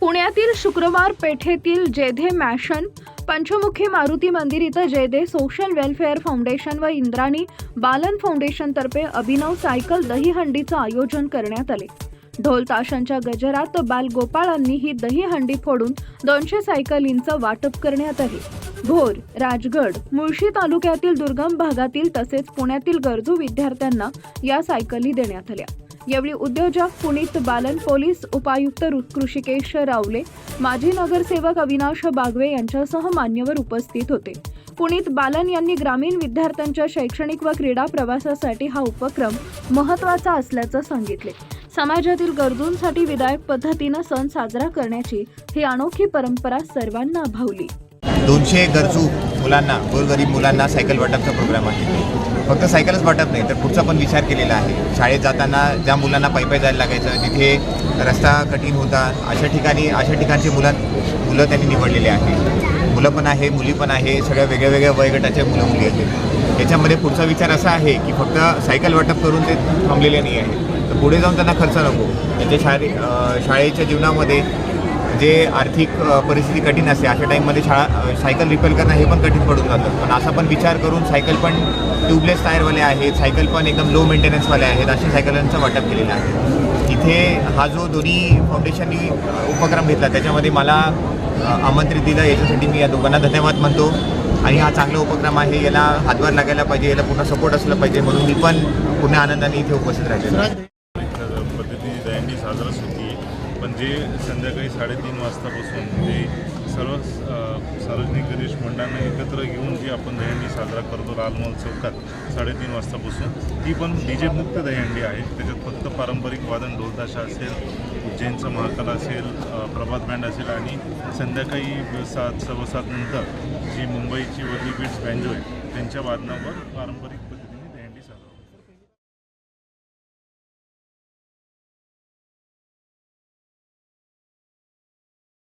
पुण्यातील शुक्रवार पेठेतील जेधे मॅशन पंचमुखी मारुती मंदिर इथं जेदे सोशल वेलफेअर फाउंडेशन व इंद्राणी बालन फाउंडेशनतर्फे अभिनव सायकल दहीहंडीचं आयोजन करण्यात आले. ढोल ताशांच्या गजरात बालगोपाळांनी ही दहीहंडी फोडून दोनशे सायकलींचं वाटप करण्यात आले. भोर राजगड मुळशी तालुक्यातील दुर्गम भागातील तसेच पुण्यातील गरजू विद्यार्थ्यांना या सायकली देण्यात आल्या. यावेळी उद्योजक पुनीत बालन पोलीस उपायुक्त रु- कृषिकेश रावले माजी नगरसेवक अविनाश बागवे यांच्यासह मान्यवर उपस्थित होते. पुनीत बालन यांनी ग्रामीण विद्यार्थ्यांच्या शैक्षणिक व क्रीडा प्रवासासाठी हा उपक्रम महत्त्वाचा असल्याचं सांगितले. समाजातील गरजूंसाठी विधायक पद्धतीनं सण साजरा करण्याची ही अनोखी परंपरा सर्वांना भावली. दोनशे गरजू मुलांना गोरगरीब मुलांना सायकल वाटपचा प्रोग्राम आहे. फक्त सायकलच वाटप नाही तर पुढचा पण विचार केलेला आहे. शाळेत जाताना ज्या मुलांना पायपाय जायला लागायचं तिथे रस्ता कठीण होता अशा ठिकाणी अशा ठिकाणचे मुलं मुलं त्यांनी निवडलेले आहे. मुलं पण आहे मुली पण आहे सगळ्या वेगळ्या वेगळ्या वयोगटाचे मुलं मुली आहेत. याच्यामध्ये पुढचा विचार असा आहे की फक्त सायकल वाटप करून ते थांबलेले नाही आहे. तर पुढे जाऊन त्यांना खर्च नको. त्यांच्या शाळे शाळेच्या जीवनामध्ये जे आर्थिक परिस्थिती कठीण असते अशा टाईममध्ये शाळा सायकल रिपेअर करणं हे पण कठीण पडून जातं. पण असा पण विचार करून सायकल पण ट्यूबलेस टायरवाले आहेत सायकल पण एकदम लो मेंटेनन्सवाले आहेत अशा सायकलांचं वाटप केलेलं आहे. इथे हा जो दोन्ही फाउंडेशननी उपक्रम घेतला त्याच्यामध्ये मला आमंत्रित दिलं याच्यासाठी मी या दोघांना धन्यवाद म्हणतो. आणि हा चांगला उपक्रम आहे याला हातभार लागायला पाहिजे याला पूर्ण सपोर्ट असलं पाहिजे म्हणून मी पण पूर्ण आनंदाने इथे उपस्थित राहिलेलो पद्धती पद्धतीने होती पण जे संध्याकाळी साडेतीन वाजतापासून ते सर्व सार्वजनिक गणेश मंडळांना एकत्र घेऊन जी आपण दहीहंडी साजरा करतो लालमहल चौकात साडेतीन वाजतापासून ती पण डी जे मुक्त दहीहंडी आहे. त्याच्यात फक्त पारंपरिक वादन ढोलताशा असेल उज्जैनचं महाकाल असेल प्रभात बँड असेल आणि संध्याकाळी सात सव्वा सात नंतर जी मुंबईची वरली बीट्स बँजो आहे त्यांच्या वादनावर पारंपरिक